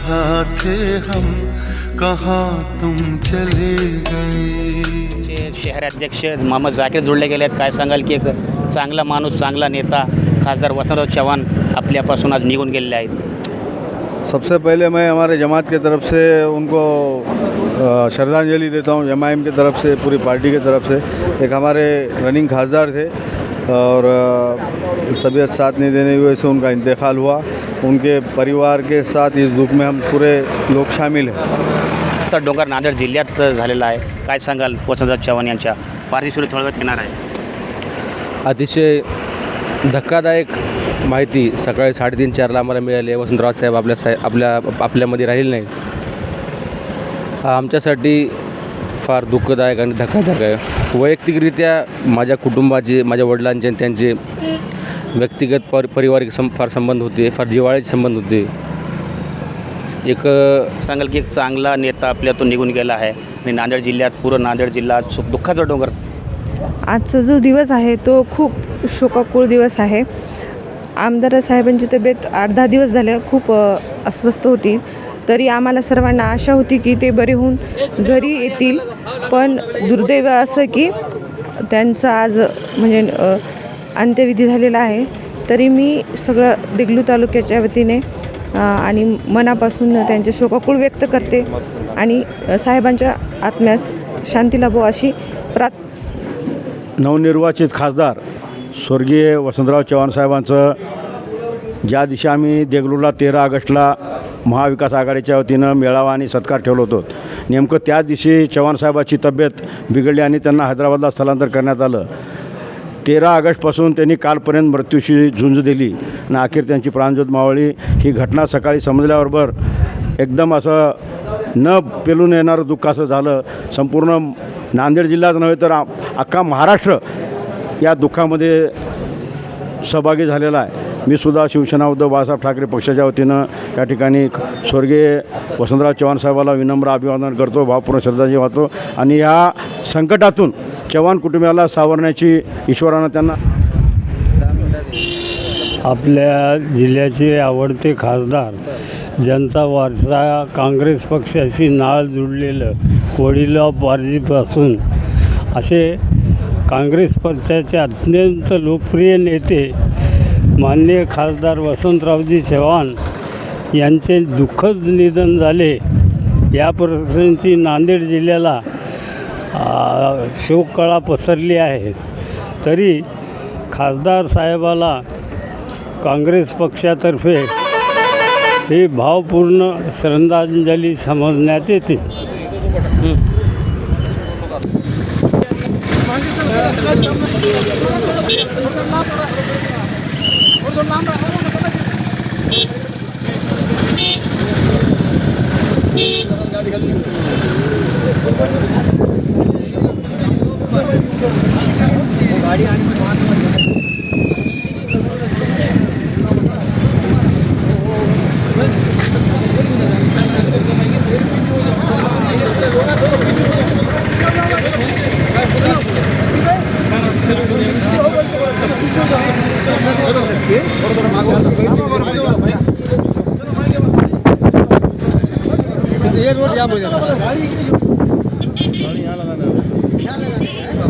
कहाँ थे हम? कहाँ तुम चले गए? शहराध्यक्ष मोहम्मद जाकीर जोडले गेले आहेत काय सांगाल की एक चांगला माणूस चांगला नेता खासदार वसंतराव चव्हाण आपल्यापासून आज निघून गेलेले आहेत? सबसे पहले मैं हमारे जमात की तरफ से उनको श्रद्धांजलि देता हूँ एम की तरफ से पूरी पार्टी की तरफ से। एक हमारे रनिंग खासदार थे और तबीयत साथ नहीं देने की वजह से उनका इंतकाल हुआ। उनके परिवार के साथ इस दुख में हम पूरे लोग शामिल हैं। तर डोंगर नांदेड जिल्ह्यात झालेला आहे. काय सांगाल वसंतराव चव्हाण यांच्या? पार्थिव थोडक्यात येणार आहे. अतिशय धक्कादायक माहिती सकाळी साडेतीन चारला आम्हाला मिळाली आहे. वसंतराव साहेब आपल्या साहेब आपल्या आपल्यामध्ये राहिले नाही हा आमच्यासाठी फार दुःखदायक आणि धक्कादायक आहे. वैयक्तिकरित्या माझ्या कुटुंबाचे माझ्या वडिलांचे आणि त्यांचे व्यक्तिगत पर पारिवारिक सं फार संबंध होते फार जिव्हाळ्याचे संबंध होते. एक सांगाल की एक चांगला नेता आपल्यातून निघून गेला आहे. आणि नांदेड जिल्ह्यात पूर्ण नांदेड जिल्हा आज सु- दुःखाचा डोंगर. आजचा जो दिवस आहे तो खूप शोकाकुळ दिवस आहे. आमदार साहेबांची तब्येत आठ दहा दिवस झाले खूप अस्वस्थ होती. तरी आम्हाला सर्वांना आशा होती की ते बरे होऊन घरी येतील. पण दुर्दैव असं की त्यांचं आज म्हणजे अंत्यविधी झालेला आहे. तरी मी सगळं देगलू तालुक्याच्या वतीने आणि मनापासून त्यांचे शोकाकुळ व्यक्त करते आणि साहेबांच्या आत्म्यास शांती लाभो अशी प्रार्थ नवनिर्वाचित खासदार स्वर्गीय वसंतराव चव्हाण साहेबांचं ज्या दिवशी आम्ही देगलूरला तेरा ऑगस्टला महाविकास आघाडीच्या वतीनं मेळावा आणि सत्कार ठेवलो होतो नेमकं त्याच दिवशी चव्हाण साहेबाची तब्येत बिघडली आणि त्यांना हैदराबादला स्थलांतर करण्यात आलं. तेरा ऑगस्टपासून त्यांनी कालपर्यंत मृत्यूशी झुंज दिली. आणि अखेर त्यांची प्राणज्योत मावळी ही घटना सकाळी समजल्याबरोबर एकदम असं न पेलून येणारं दुःख असं झालं. संपूर्ण नांदेड जिल्हाच नव्हे तर अख्खा महाराष्ट्र या दुःखामध्ये सहभागी झालेला आहे. मी सुद्धा शिवसेना उद्धव बाळासाहेब ठाकरे पक्षाच्या वतीनं या ठिकाणी स्वर्गीय वसंतराव चव्हाण साहेबाला विनम्र अभिवादन करतो. भावपूर्ण श्रद्धांजली वाहतो. आणि या संकटातून चव्हाण कुटुंबियाला सावरण्याची ईश्वरानं त्यांना आपल्या जिल्ह्याचे आवडते खासदार ज्यांचा वारसा काँग्रेस पक्षाशी नाळ जुडलेलं वडिलोपार्जीपासून असे काँग्रेस पक्षाचे अत्यंत लोकप्रिय नेते माननीय खासदार वसंतरावजी चव्हाण यांचे दुःखद निधन झाले. या प्रसंगी नांदेड जिल्ह्याला शोककळा पसरली आहे. तरी खासदार साहेबाला काँग्रेस पक्षातर्फे ही भावपूर्ण श्रद्धांजली समजण्यात येते. गाडी आणि ये रोड या मुझे गाड़ी याला गाना याला गाना